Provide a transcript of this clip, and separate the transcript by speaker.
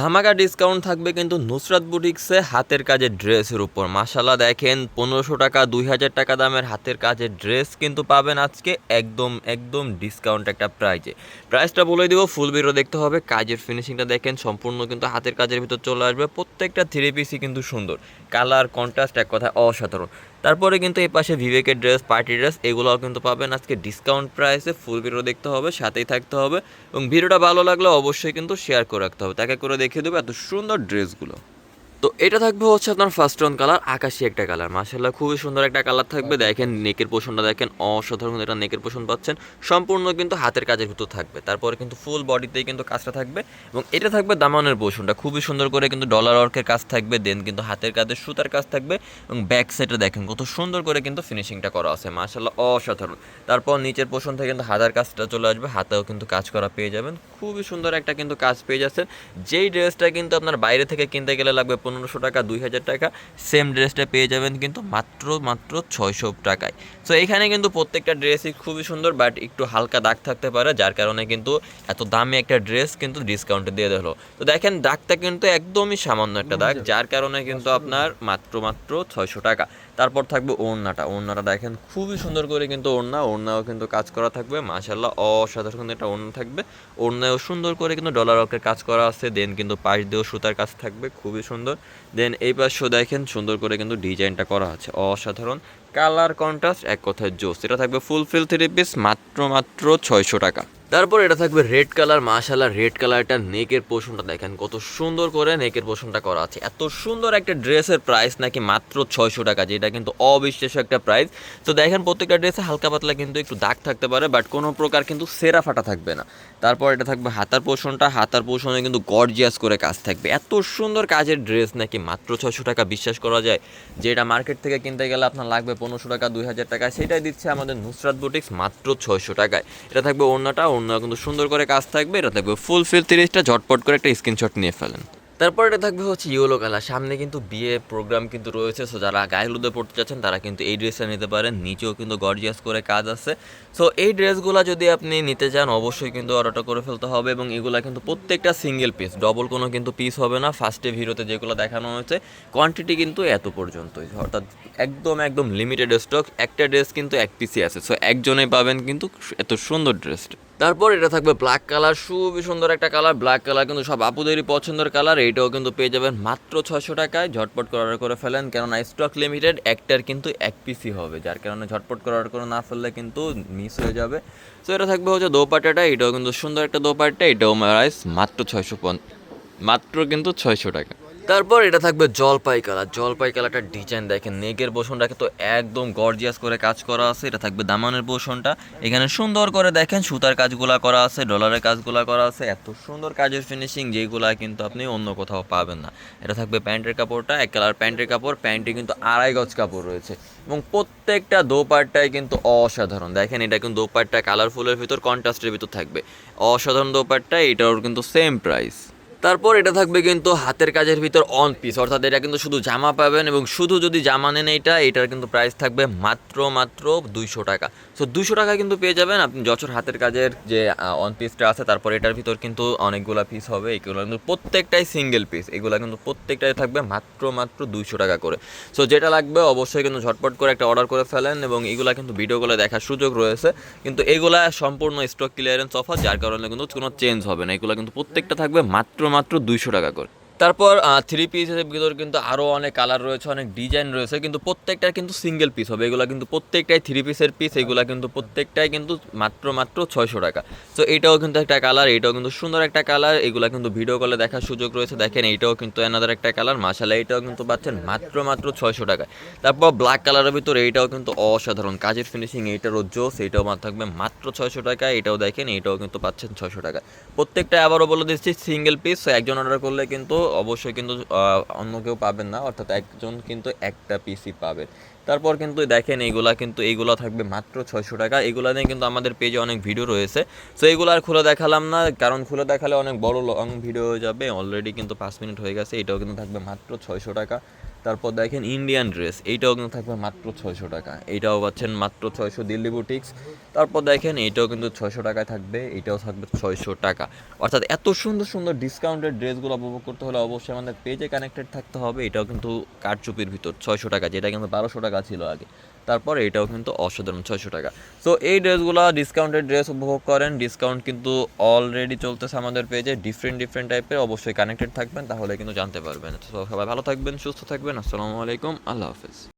Speaker 1: ধামাকা ডিসকাউন্ট থাকবে কিন্তু নুসরাত বুটিক্সে হাতের কাজের ড্রেসের উপর। মাসাল্লাহ দেখেন পনেরোশো টাকা দুই হাজার টাকা দামের হাতের কাজের ড্রেস কিন্তু পাবেন আজকে একদম একদম ডিসকাউন্ট একটা প্রাইজে প্রাইসটা বলে দিব ফুল ভিডিও দেখতে হবে, কাজের ফিনিশিংটা দেখেন, সম্পূর্ণ কিন্তু হাতের কাজের ভিতর চলে আসবে, প্রত্যেকটা থ্রি পিসই কিন্তু সুন্দর। কালার কন্ট্রাস্ট এক কথায় অসাধারণ। তারপরে কিন্তু এই পাশে বিবেকের ড্রেস পার্টি ড্রেস এগুলোও কিন্তু পাবেন আজকে ডিসকাউন্ট প্রাইসে ফুল ভিডিও দেখতে হবে, সাথেই থাকতে হবে। এবং ভিডিওটা ভালো লাগলে অবশ্যই কিন্তু শেয়ার করে রাখতে হবে। তাকে করে দেখিয়ে দেবো এত সুন্দর ড্রেসগুলো তো এটা থাকবে হচ্ছে আপনার ফার্স্ট অন কালার আকাশি একটা কালার মার্শাল্লাহ খুবই সুন্দর একটা কালার থাকবে। দেখেন নেকের পোষণটা দেখেন অসাধারণ এটা নেকের পোষণ পাচ্ছেন। সম্পূর্ণ কিন্তু হাতের কাজের ভিতর থাকবে। তারপরে কিন্তু ফুল বডিতেই কিন্তু কাজটা থাকবে। এবং এটা থাকবে দামানের পোষণটা। খুবই সুন্দর করে কিন্তু ডলার ওয়ার্কের কাজ থাকবে। দেন কিন্তু হাতের কাজের সুতার কাজ থাকবে। এবং ব্যাক সাইডে দেখেন কত সুন্দর করে কিন্তু ফিনিশিংটা করা আছে। মার্শাল্লাহ অসাধারণ। তারপর নিচের পোষণ থেকে কিন্তু হাতার কাজটা চলে আসবে। হাতেও কিন্তু কাজ করা পেয়ে যাবেন। খুবই সুন্দর একটা কিন্তু কাজ পেয়ে যাচ্ছেন। যেই ড্রেসটা কিন্তু আপনার বাইরে থেকে কিনতে গেলে লাগবে পনেরোশো টাকা দুই হাজার টাকা সেম ড্রেসটা পেয়ে যাবেন কিন্তু মাত্র মাত্র ছয়শো টাকায়। সো এখানে কিন্তু প্রত্যেকটা ড্রেসই খুবই সুন্দর বাট একটু হালকা দাগ থাকতে পারে যার কারণে কিন্তু এত দামি একটা ড্রেস কিন্তু ডিসকাউন্টে দিয়ে দিলো তো দেখেন দাগটা কিন্তু একদমই সামান্য একটা দাগ যার কারণে কিন্তু আপনার মাত্র মাত্র ছয়শো টাকা। তারপর থাকবে ওড়নাটা। ওড়নাটা দেখেন খুবই সুন্দর করে কিন্তু ওড়না ওড়নাও কিন্তু কাজ করা থাকবে মাশাল্লাহ অসাধারণ একটা ওড়না থাকবে। ওড়নায়ও সুন্দর করে কিন্তু ডলার ওয়ার্কের কাজ করা আছে দেন কিন্তু পাশ দিয়েও সুতার কাজ থাকবে খুবই সুন্দর। দেন এই পাশেও দেখেন, সুন্দর করে কিন্তু ডিজাইনটা করা আছে। অসাধারণ কালার কন্ট্রাস্ট এক কথায় জোস। এটা থাকবে ফুল ফিল থ্রি পিস মাত্র মাত্র ছয়শো টাকা। তারপর এটা থাকবে রেড কালার মাশাল্লাহ রেড কালারটা নেকের পোষণটা দেখেন, কত সুন্দর করে নেকের পোষণটা করা আছে। এত সুন্দর একটা ড্রেসের প্রাইস নাকি মাত্র ছয়শো টাকা, যেটা কিন্তু অবিশ্বাস্য একটা প্রাইস তো দেখেন প্রত্যেকটা ড্রেসে হালকা পাতলা কিন্তু একটু দাগ থাকতে পারে বাট কোনো প্রকার কিন্তু সেরা ফাটা থাকবে না। তারপর এটা থাকবে হাতার পোষণটা, হাতার পোষণে কিন্তু গর্জিয়াস করে কাজ থাকবে। এত সুন্দর কাজের ড্রেস নাকি মাত্র ছয়শো টাকা বিশ্বাস করা যায়, যেটা মার্কেট থেকে কিনতে গেলে আপনার লাগবে পনেরোশো টাকা, দুই হাজার টাকা, সেটাই দিচ্ছে আমাদের নুসরাত বুটিক্স মাত্র ছয়শো টাকায়। এটা থাকবে অন্যটা অন্য কিন্তু সুন্দর করে কাজ থাকবে, এটা থাকবে ফুল ফিল তিরিশটা, ঝটপট করে একটা স্ক্রিনশট নিয়ে ফেলেন। তারপর এটা থাকবে হচ্ছে ইয়েলো কালার সামনে কিন্তু বিয়ে প্রোগ্রাম কিন্তু রয়েছে সো যারা গায়ে হলুদে পড়তে চাচ্ছেন, তারা কিন্তু এই ড্রেসটা নিতে পারেন। নিচেও কিন্তু গর্জিয়াস করে কাজ আছে। সো এই ড্রেসগুলো যদি আপনি নিতে চান, অবশ্যই কিন্তু অর্ডারটা করে ফেলতে হবে এবং এগুলো কিন্তু প্রত্যেকটা সিঙ্গেল পিস ডবল কোনো কিন্তু পিস হবে না। ফার্স্টে ভিডিওতে যেগুলো দেখানো হয়েছে কোয়ান্টিটি কিন্তু এত পর্যন্তই। অর্থাৎ একদম একদম লিমিটেড স্টক একটা ড্রেস কিন্তু এক পিসই আছে। সো একজনেই পাবেন কিন্তু এত সুন্দর ড্রেসটা তারপর এটা থাকবে ব্ল্যাক কালার খুবই সুন্দর একটা কালার ব্ল্যাক কালার কিন্তু সব আপুদেরই পছন্দের কালার এইটাও কিন্তু পেয়ে যাবেন মাত্র ছশো টাকায়। ঝটপট করে অর্ডার করে ফেলেন, কেননা স্টক লিমিটেড একটার কিন্তু এক পিসই হবে, যার কারণে ঝটপট করে অর্ডার করে না ফেললে কিন্তু মিস হয়ে যাবে। সো এটা থাকবে হচ্ছে দোপাটাটা এটাও কিন্তু সুন্দর একটা দোপাট্টা, এটাও প্রাইস মাত্র ছয়শো মাত্র কিন্তু ছয়শো টাকা। তারপর এটা থাকবে জলপাই কালার জলপাই কালারটার ডিজাইন দেখেন, নেকের পোষণটাকে তো একদম গর্জিয়াস করে কাজ করা আছে। এটা থাকবে দামানের পোষণটা। এখানে সুন্দর করে দেখেন, সুতার কাজগুলা করা আছে ডলারের কাজগুলা করা আছে। এত সুন্দর কাজের ফিনিশিং যেগুলা কিন্তু আপনি অন্য কোথাও পাবেন না। এটা থাকবে প্যান্টের কাপড়টা, এক কালার প্যান্টের কাপড়, প্যান্টে কিন্তু আড়াই গজ কাপড় রয়েছে। এবং প্রত্যেকটা দোপাট্টাই কিন্তু অসাধারণ। দেখেন, এটা কিন্তু দোপাট্টা কালারফুলের ভিতর কন্ট্রাস্টের ভিতর থাকবে। অসাধারণ দোপাট্টা এটার কিন্তু সেম প্রাইস তারপর এটা থাকবে কিন্তু হাতের কাজের ভিতর অন পিস অর্থাৎ এটা কিন্তু শুধু জামা পাবেন এবং শুধু যদি জামা নেন এটা এটার কিন্তু প্রাইস থাকবে মাত্র মাত্র দুইশো টাকা। সো দুইশো টাকা কিন্তু পেয়ে যাবেন আপনি যচর হাতের কাজের যে অন পিসটা আছে, তারপর এটার ভিতর কিন্তু অনেকগুলো পিস হবে। এগুলো কিন্তু প্রত্যেকটাই সিঙ্গেল পিস এগুলো কিন্তু প্রত্যেকটাই থাকবে মাত্র মাত্র দুইশো টাকা করে। সো যেটা লাগবে অবশ্যই কিন্তু ঝটপট করে একটা অর্ডার করে ফেলেন এবং এগুলা কিন্তু ভিডিওগুলো দেখার সুযোগ রয়েছে। কিন্তু এগুলা সম্পূর্ণ স্টক ক্লিয়ারেন্স অফার যার কারণে কিন্তু কোনো চেঞ্জ হবে না। এগুলো কিন্তু প্রত্যেকটা থাকবে মাত্র মাত্র দুইশো টাকা করে। তারপর থ্রি পিসের ভিতর কিন্তু আরও অনেক কালার রয়েছে, অনেক ডিজাইন রয়েছে, কিন্তু প্রত্যেকটা কিন্তু সিঙ্গেল পিস হবে। এগুলো কিন্তু প্রত্যেকটাই থ্রি পিসের পিস এগুলো কিন্তু প্রত্যেকটাই কিন্তু মাত্র মাত্র ছয়শো টাকা। তো এটাও কিন্তু একটা কালার এটাও কিন্তু সুন্দর একটা কালার এগুলো কিন্তু ভিডিও কলে দেখার সুযোগ রয়েছে। দেখেন এইটাও কিন্তু এনাদের একটা কালার মাসালা এইটাও কিন্তু পাচ্ছেন মাত্র মাত্র ছয়শো টাকায় তারপর ব্ল্যাক কালারের ভিতর এইটাও কিন্তু অসাধারণ, কাজের ফিনিশিং এইটারও জোস এইটাও থাকবে মাত্র ছয়শো টাকা, এটাও দেখেন এইটাও কিন্তু পাচ্ছেন ছয়শো টাকা। প্রত্যেকটা আবারও বলে দিচ্ছি সিঙ্গেল পিস একজন অর্ডার করলে কিন্তু অবশ্যই কিন্তু অন্য কেউ পাবেন না, অর্থাৎ একজন কিন্তু একটা পিসি পাবেন। তারপর কিন্তু দেখেন, এইগুলা কিন্তু, এইগুলো থাকবে মাত্র ছয়শো টাকা। এগুলো নিয়ে কিন্তু আমাদের পেজে অনেক ভিডিও রয়েছে। সো এইগুলো আর খুলে দেখালাম না, কারণ খুলে দেখালে অনেক বড় লং ভিডিও হয়ে যাবে। অলরেডি কিন্তু পাঁচ মিনিট হয়ে গেছে, এটাও কিন্তু থাকবে মাত্র ছয়শো টাকা। তারপর দেখেন ইন্ডিয়ান ড্রেস এইটাও কিন্তু থাকবে মাত্র ছয়শো টাকা। এইটাও পাচ্ছেন মাত্র ছয়শো দিল্লি বুটিক্স তারপর দেখেন এইটাও কিন্তু ছয়শো টাকায় থাকবে, এটাও থাকবে ছয়শো টাকা। অর্থাৎ এত সুন্দর সুন্দর ডিসকাউন্টেড ড্রেসগুলো উপভোগ করতে হলে অবশ্যই আমাদের পেজে কানেক্টেড থাকতে হবে, এটাও কিন্তু কারচুপির ভিতর, ছয়শো টাকা, যেটা কিন্তু বারোশো টাকা ছিল আগে। তারপর এটাও কিন্তু অসাধারণ, ছয়শো টাকা। সো এই ড্রেসগুলো ডিসকাউন্টেড ড্রেস উপভোগ করেন ডিসকাউন্ট কিন্তু অলরেডি চলতেছে আমাদের পেজে ডিফারেন্ট ডিফারেন্ট টাইপের অবশ্যই কানেক্টেড থাকবেন, তাহলে কিন্তু জানতে পারবেন। তো সবাই ভালো থাকবেন, সুস্থ থাকবেন, আসসালামু আলাইকুম, আল্লাহ হাফেজ।